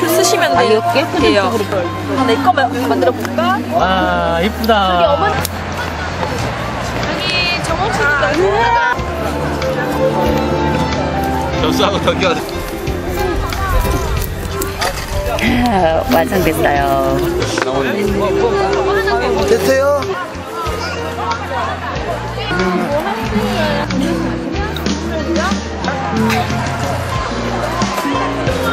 글 쓰시면 돼요. 돼요. 내거 만들어 볼까? 와 이쁘다. 여기 정원 씨가 접수하고 던겨. 완성됐어요. 됐어요?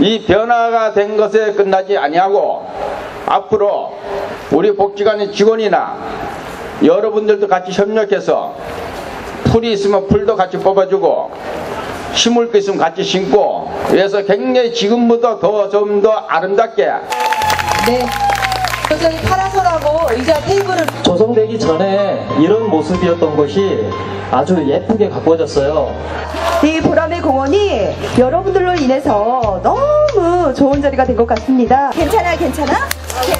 이 변화가 된 것에 끝나지 아니하고 앞으로 우리 복지관의 직원이나 여러분들도 같이 협력해서 풀이 있으면 풀도 같이 뽑아주고 심을 거 있으면 같이 심고 그래서 굉장히 지금보다 더 좀 더 아름답게 네. 굉장히 파라솔하고 의자 테이블을 조성되기 전에 이런 모습이었던 것이 아주 예쁘게 가꾸어졌어요. 이 보람의 공원이 여러분들로 인해서 너무 좋은 자리가 된 것 같습니다. 괜찮아, 괜찮아? 괜찮아,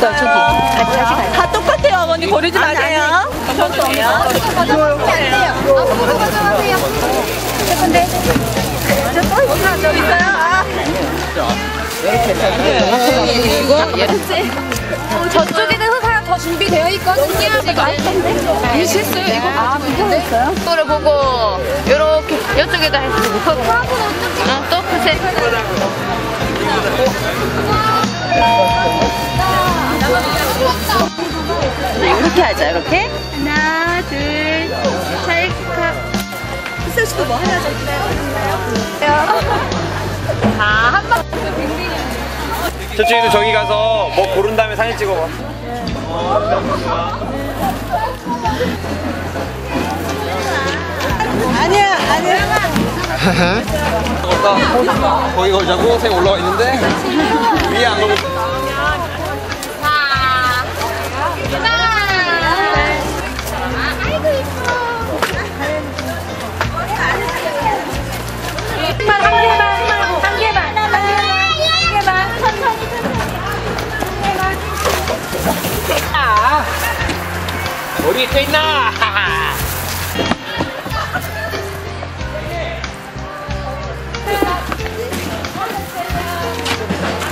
다 똑같아요, 어머니. 버리지 마세요. 저 있어요. 아. 저쪽에는 사람 더 준비되어 있거든요. 지금. 유실수요 이거 아, 무서웠어요? 거를 보고 이렇게 이쪽에다. 그 어, 이렇게 하자. 이렇게. 하나, 둘, 찰칵. 셀수도 뭐 하나 더 저쪽에도 저기 가서 뭐 고른 다음에 사진 찍어봐. 아니야, 아니야. 거기 걸자고 생 올라와 있는데 위에 안 걸고. 또 있나?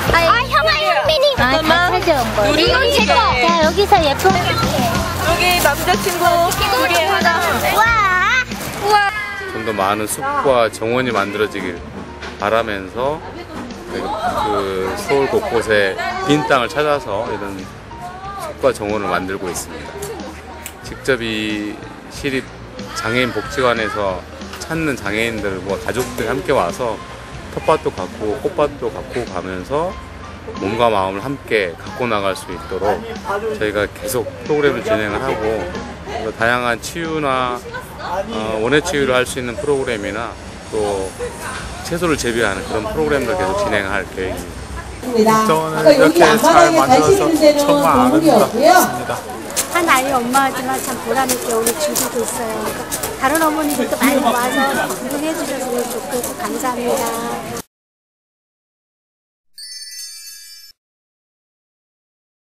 아, 형아. 아, 다 찾아온 거야. 이건 제 거. 자, 여기서 예쁜 여기 남자친구 우리 하나. 와. 우와. 좀 더 많은 숲과 정원이 만들어지길 바라면서 그, 그 서울 곳곳에 빈 땅을 찾아서 이런 숲과 정원을 만들고 있습니다. 직접 이 시립 장애인 복지관에서 찾는 장애인들과 가족들이 함께 와서 텃밭도 갖고 꽃밭도 갖고 가면서 몸과 마음을 함께 갖고 나갈 수 있도록 저희가 계속 프로그램을 진행을 하고 또 다양한 치유나 어, 원예 치유를 할 수 있는 프로그램이나 또 채소를 재배하는 그런 프로그램들 계속 진행할 계획입니다. 저는 이렇게 잘 만들어서 정말 아름답습니다. 한 아이 엄마지만 참 보람 있게 오늘 즐기고 있어요. 다른 어머니들도 많이 와서 구경해 주셔서 좋고 감사합니다.